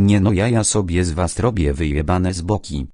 Nie no ja ja sobie z was robię wyjebane z boki.